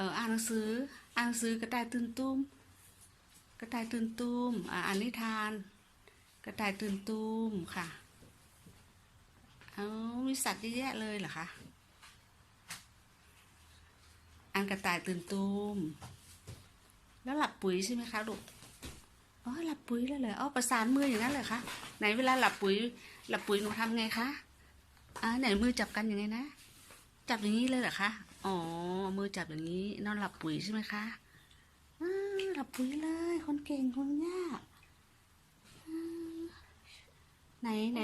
อออ่านหนังสืออ่านหนังสือกระต่ายตื่นตุ้มกระต่ายตื่นตุ้มอ่านนิทาน กระต่ายตื่นตุ้มค่ะเอามีสัตว์เยอะแยะเลยเหรอคะอ่านกระต่ายตื่นตุ้มแล้วหลับปุ๋ยใช่ไหมคะลูกอ๋อหลับปุ๋ยแล้วเหรออ๋อประสานมืออย่างนั้นเลยคะไหนเวลาหลับปุ๋ย หลับปุ๋ยหนูทำไงคะอ่าไหนมือจับกันยังไงนะ จับอย่างนี้เลยเหรอคะอ๋อ จับอย่างนี้ นอนหลับปุ๋ยใช่ไหมคะอ่าหลับปุ๋ยเลย คนเก่งคนยากอ่าไหนไหน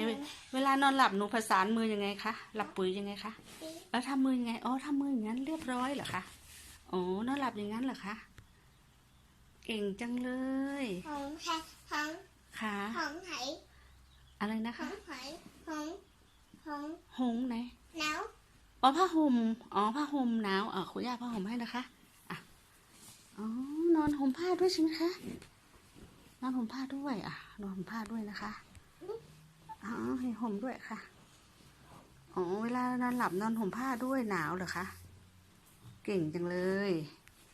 เวลานอนหลับหนูประสานมือยังไงคะหลับปุ๋ยยังไงคะแล้วทำมือยังไงอ๋อทำมืออย่างนั้นเรียบร้อยเหรอคะอ๋อนอนหลับอย่างนั้นเหรอคะเก่งจังเลยของใครของค่ะของไหนอะไรนะขอคะงไหนของของหงส์ไหนหนาว อ๋อผ้าห่มอ๋อผ้าห่มหนาวอะคุณย่าผ้าห่มให้นะคะอะอ๋อนอนห่มผ้าด้วยใช่ไหมคะนอนห่มผ้าด้วยอะนอนห่มผ้าด้วยนะคะอ๋อให้ห่มด้วยค่ะอ๋อเวลานอนหลับนอนห่มผ้าด้วยหนาวเหรอคะเก่งจังเลย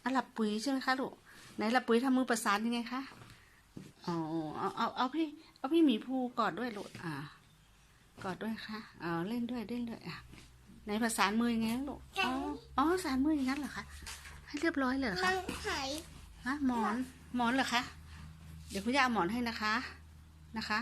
อะหลับปุ๋ยใช่ไหมคะลูกไหนหลับปุ๋ยทำมือประสานยังไงคะอ๋อเอาเอาเอาพี่เอาพี่หมีภูกอดด้วยลูกอ่ากอดด้วยค่ะ เอ๋อเล่นด้วยเล่นด้วยอะ ไหนประสานมือยังไงนะลูกอ๋ออ๋อประสานมืออย่างนั้นเหรอคะให้เรียบร้อยเลยเหรอมัคะงไหนฮะหมอนหมอนเหรอคะเดี๋ยวคุณย่าเอาหมอนให้นะคะนะคะ